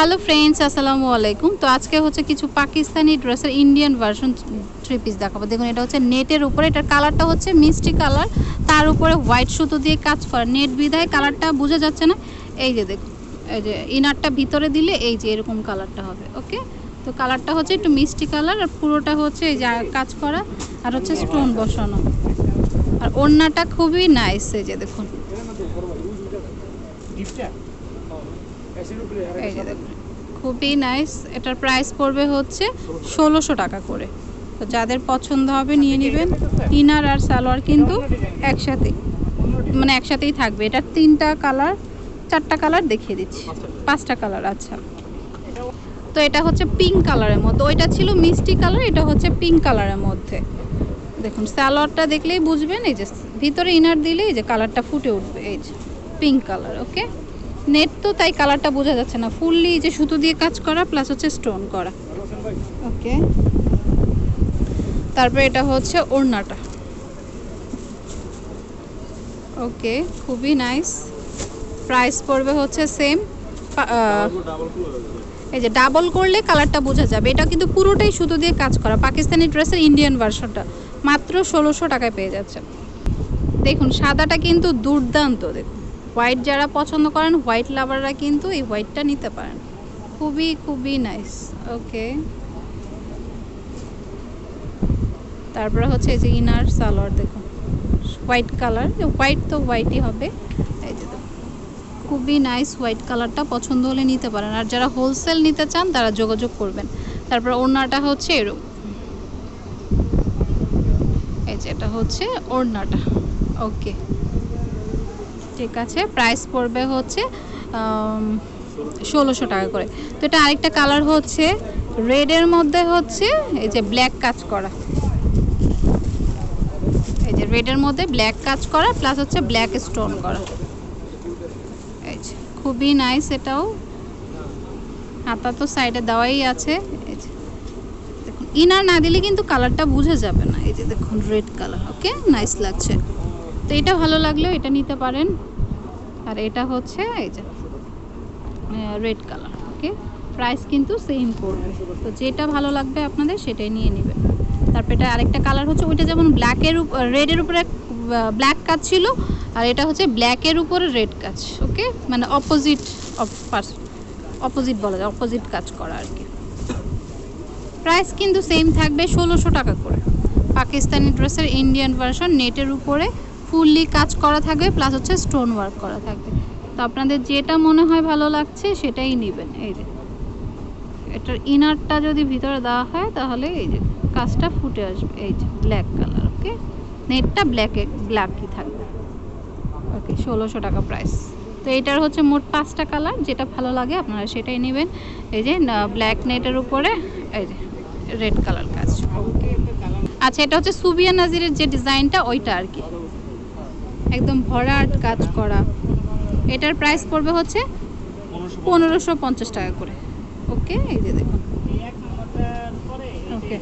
Hello friends আসসালামু আলাইকুম। তো আজকে হচ্ছে কিছু পাকিস্তানি ড্রেসের ইন্ডিয়ান ভার্সন থ্রি পিস দেখাবো। দেখুন, এটা হচ্ছে নেটের উপরে, এটার কালারটা হচ্ছে মিষ্টি কালার তার উপরে হোয়াইট সুতো দিয়ে কাজ করা। নেট বিধায় কালারটা বোঝা যাচ্ছে না। এই যে দেখুন, এই যে ইনারটা ভিতরে দিলে এই যে এরকম কালারটা হবে ওকে তো কালারটা হচ্ছে একটু মিষ্টি কালার আর পুরোটা হচ্ছে এই যে কাজ করা, আর হচ্ছে স্টোন বসানো। আর ওড়নাটা খুবই নাইস এই যে দেখুন এই যে দেখুন খুবই নাইস এটার প্রাইস পড়বে হচ্ছে ষোলোশো টাকা করে। তো যাদের পছন্দ হবে নিয়ে নেবেন। ইনার আর সালোয়ার কিন্তু একসাথেই মানে একসাথেই থাকবে। এটার তিনটা কালার চারটা কালার দেখিয়ে দিচ্ছি। পাঁচটা কালার আচ্ছা। তো এটা হচ্ছে পিঙ্ক কালারের মধ্যে। ওইটা ছিল মিষ্টি কালার এটা হচ্ছে পিঙ্ক কালারের মধ্যে। দেখুন, সালোয়ারটা দেখলেই বুঝবেন, এই যে ভিতরে ইনার দিলে এই যে কালারটা ফুটে উঠবে, এই যে পিঙ্ক কালার ওকে নেট তো তাই কালারটা বোঝা যাচ্ছে না। ফুললি যে সুতো দিয়ে কাজ করা প্লাস হচ্ছে স্টোন করা। ওকে তারপরে এটা হচ্ছে ওড়নাটা। ওকে খুবই নাইস প্রাইস পড়বে হচ্ছে সেম এই যে ডাবল করলে কালারটা বোঝা যাবে। এটা কিন্তু পুরোটাই সুতো দিয়ে কাজ করা। পাকিস্তানি ড্রেসের ইন্ডিয়ান ভার্সনটা মাত্র ষোলোশো টাকায় পেয়ে যাচ্ছে। দেখুন, সাদাটা কিন্তু দুর্দান্ত দেখুন। হোয়াইট যারা পছন্দ করেন হোয়াইট লাভাররা কিন্তু এই হোয়াইটটা নিতে পারেন। খুবই খুবই নাইস ওকে তারপরে হচ্ছে এই যে ইনার সালোয়ার, দেখুন। হোয়াইট কালার হোয়াইট তো হোয়াইটই হবে। এই যে খুবই নাইস হোয়াইট কালারটা পছন্দ হলে নিতে পারেন। আর যারা হোলসেল নিতে চান, তারা যোগাযোগ করবেন। তারপর ওড়নাটা হচ্ছে এরকম এই যে এটা হচ্ছে ওড়নাটা। ওকে ঠিক আছে প্রাইস পড়বে হচ্ছে ষোলোশো টাকা করে। তো এটা আরেকটা কালার হচ্ছে রেডের মধ্যে হচ্ছে, এই যে ব্ল্যাক কাজ করা। এই যে রেডের মধ্যে ব্ল্যাক কাজ করা প্লাস হচ্ছে ব্ল্যাক স্টোন করা। এই যে, খুবই নাইস এটাও। হাতা তো সাইডে দেওয়াই আছে। এই ইনার না দিলে কিন্তু কালারটা বুঝে যাবে না। এই যে দেখুন রেড কালার ওকে নাইস লাগছে। তো এটা ভালো লাগলেও এটা নিতে পারেন। আর এটা হচ্ছে এই যে রেড কালার ওকে প্রাইস কিন্তু সেম পড়বে। তো যেটা ভালো লাগবে আপনাদের সেটাই নিয়ে নেবেন। তারপর এটা আরেকটা কালার হচ্ছে, ওইটা যেমন ব্ল্যাকের রেডের উপরে ব্ল্যাক কাজ ছিল, আর এটা হচ্ছে ব্ল্যাকের উপরে রেড কাজ ওকে মানে অপোজিট অপোজিট বলা যায় অপোজিট কাজ করা আর কি। প্রাইস কিন্তু সেম থাকবে ষোলোশো টাকা করে। পাকিস্তানি ড্রেসের ইন্ডিয়ান ভার্সন নেটের উপরে ফুললি কাজ করা থাকবে প্লাস হচ্ছে স্টোন ওয়ার্ক করা থাকবে। তো আপনাদের যেটা মনে হয় ভালো লাগছে, সেটাই নেবেন, এই যে। এটার ইনারটা যদি ভিতরে দেওয়া হয়, তাহলে এই যে কাজটা ফুটে আসবে, এই যে ব্ল্যাক কালার ওকে নেটটা ব্ল্যাকে ব্ল্যাকই থাকবে। ওকে ষোলোশো টাকা প্রাইস তো এটার হচ্ছে মোট পাঁচটা কালার যেটা ভালো লাগে আপনারা সেটাই নেবেন। এই যে ব্ল্যাক নেটের উপরে, এই যে রেড কালার কাজ। আচ্ছা এটা হচ্ছে সুবিয়া নাজিরের যে ডিজাইনটা ওইটা আর কি। একদম ভরাট কাজ করা। এটার প্রাইস পড়বে হচ্ছে পনেরোশো পঞ্চাশ টাকা করে। ওকে এই যে দেখুন। ওকে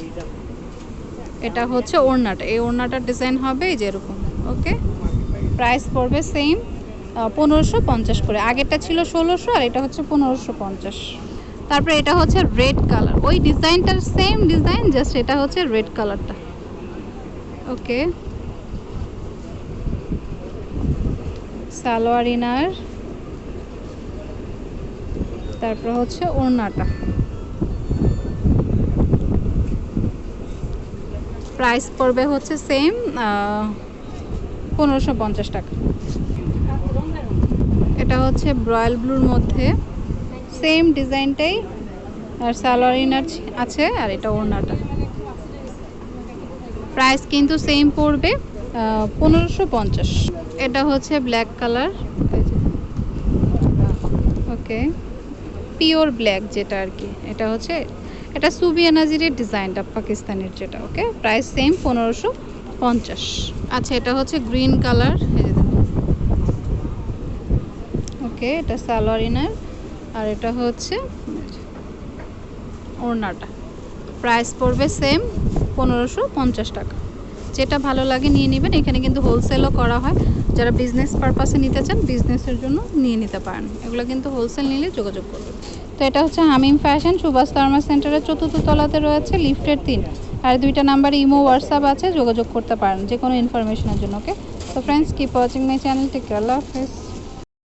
এটা হচ্ছে ওড়নাটা। এই ওড়নাটার ডিজাইন হবে এই যে এরকম। ওকে প্রাইস পড়বে সেম পনেরোশো পঞ্চাশ করে। আগেরটা ছিল ষোলোশো আর এটা হচ্ছে পনেরোশো পঞ্চাশ। তারপরে এটা হচ্ছে রেড কালার ওই ডিজাইনটার সেম ডিজাইন জাস্ট এটা হচ্ছে রেড কালারটা ওকে সালোয়ার ইনার তারপর হচ্ছে ওড়নাটা। প্রাইস পড়বে হচ্ছে সেম পনেরোশো পঞ্চাশ টাকা। এটা হচ্ছে ব্রয়াল ব্লুর মধ্যে। সেম ডিজাইনটাই আর সালোয়ার ইনার আছে আর এটা ওড়নাটা। প্রাইস কিন্তু সেম পড়বে। পনেরোশো পঞ্চাশ। এটা হচ্ছে black colour okay pure black যেটা আর কি। এটা হচ্ছে এটা সুবিয়া নাজিরের ডিজাইনটা পাকিস্তানের যেটা ওকে প্রাইস সেম পনেরোশো পঞ্চাশ। আচ্ছা এটা হচ্ছে গ্রিন কালার ওকে এটা সালোয়ার ইনার। আর এটা হচ্ছে ওড়নাটা। প্রাইস পড়বে সেম পনেরোশো পঞ্চাশ টাকা। যেটা ভালো লাগে নিয়ে নেবেন। এখানে কিন্তু হোলসেলও করা হয়। যারা বিজনেস পারপাসে নিতে চান বিজনেসের জন্য নিয়ে নিতে পারেন। এগুলো কিন্তু হোলসেল নিলে যোগাযোগ করবেন। তো এটা হচ্ছে হামিম ফ্যাশন সুভাষ থার্মা সেন্টারের চতুর্থ তলাতে রয়েছে লিফটের তিন। আর দুইটা নাম্বার ইমো হোয়াটসঅ্যাপ আছে, যোগাযোগ করতে পারেন যে কোনো ইনফরমেশনের জন্য ওকে তো friends keep watching my channel take আল্লাহ হাফেজ।